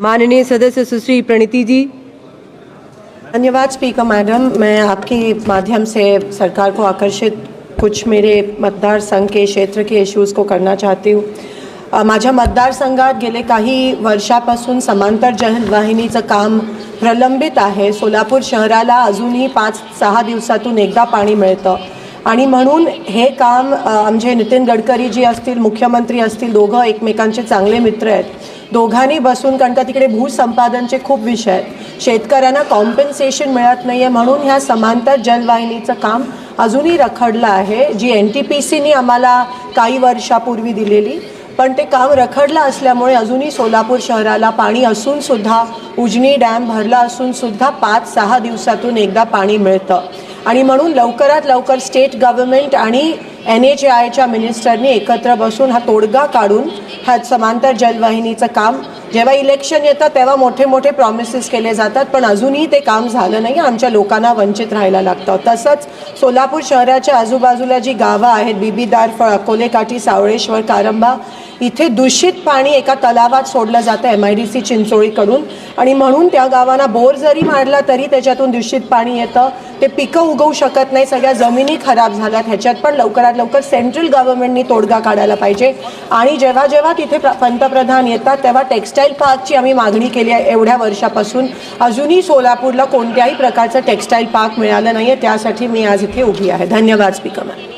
माननीय सदस्य सुश्री प्रणीति जी। धन्यवाद स्पीकर मैडम मैं आपके माध्यम से सरकार को आकर्षित कुछ मेरे मतदार संघ के क्षेत्र के इश्यूज को करना चाहती हूँ। माझ्या मतदारसंघात गेले काही वर्षापासून समांतर जलवाहिनीचं काम प्रलंबित आहे. सोलापूर शहराला अजूनही पाच सहा दिवसातून एकदा पाणी मिळतं. आणि म्हणून हे काम आमचे नितीन गडकरी जी असतील मुख्यमंत्री असतील दोघं एकमेकांचे चांगले मित्र आहेत. दोघांनी बसून कारण का तिकडे भूसंपादनचे खूप विषय आहेत. शेतकऱ्यांना कॉम्पेन्सेशन मिळत नाही आहे म्हणून ह्या समांतर जलवाहिनीचं काम अजूनही रखडलं आहे. जी एन टी पी सीनी आम्हाला काही वर्षापूर्वी दिलेली पण ते काम रखडलं असल्यामुळे अजूनही सोलापूर शहराला पाणी असूनसुद्धा उजनी डॅम भरला असूनसुद्धा पाच सहा दिवसातून एकदा पाणी मिळतं. आणि म्हणून लवकरात लवकर स्टेट गव्हर्नमेंट आणि एन एच आयच्या मिनिस्टरनी एकत्र बसून हा तोडगा काढून हा समांतर जलवाहिनीचं काम जेव्हा इलेक्शन येतं तेव्हा मोठे मोठे प्रॉमिसेस केले जातात पण अजूनही ते काम झालं नाही आमच्या लोकांना वंचित राहायला लागतं. तसंच सोलापूर शहराच्या आजूबाजूला जी गावं आहेत बिबीदार फळ अकोलेकाठी सावळेश्वर कारंबा इथे दूषित पाणी एका तलावात सोडलं जातं एम आय डी सी चिंचोळीकडून आणि म्हणून त्या गावांना बोर जरी मारला तरी त्याच्यातून दूषित पाणी येतं. ते पिकं उगवू शकत नाही सगळ्या जमिनी खराब झाल्यात. ह्याच्यात पण लवकरात लवकर सेंट्रल गव्हर्नमेंटनी तोडगा काढायला पाहिजे. आणि जेव्हा जेव्हा तिथे पंतप्रधान येतात तेव्हा टेक्स्टाईल पार्कची आम्ही मागणी केली आहे एवढ्या वर्षापासून. अजूनही सोलापूरला कोणत्याही प्रकारचं टेक्स्टाईल पार्क मिळालं नाही आहे त्यासाठी मी आज इथे उभी आहे. धन्यवाद स्पीकर मॅम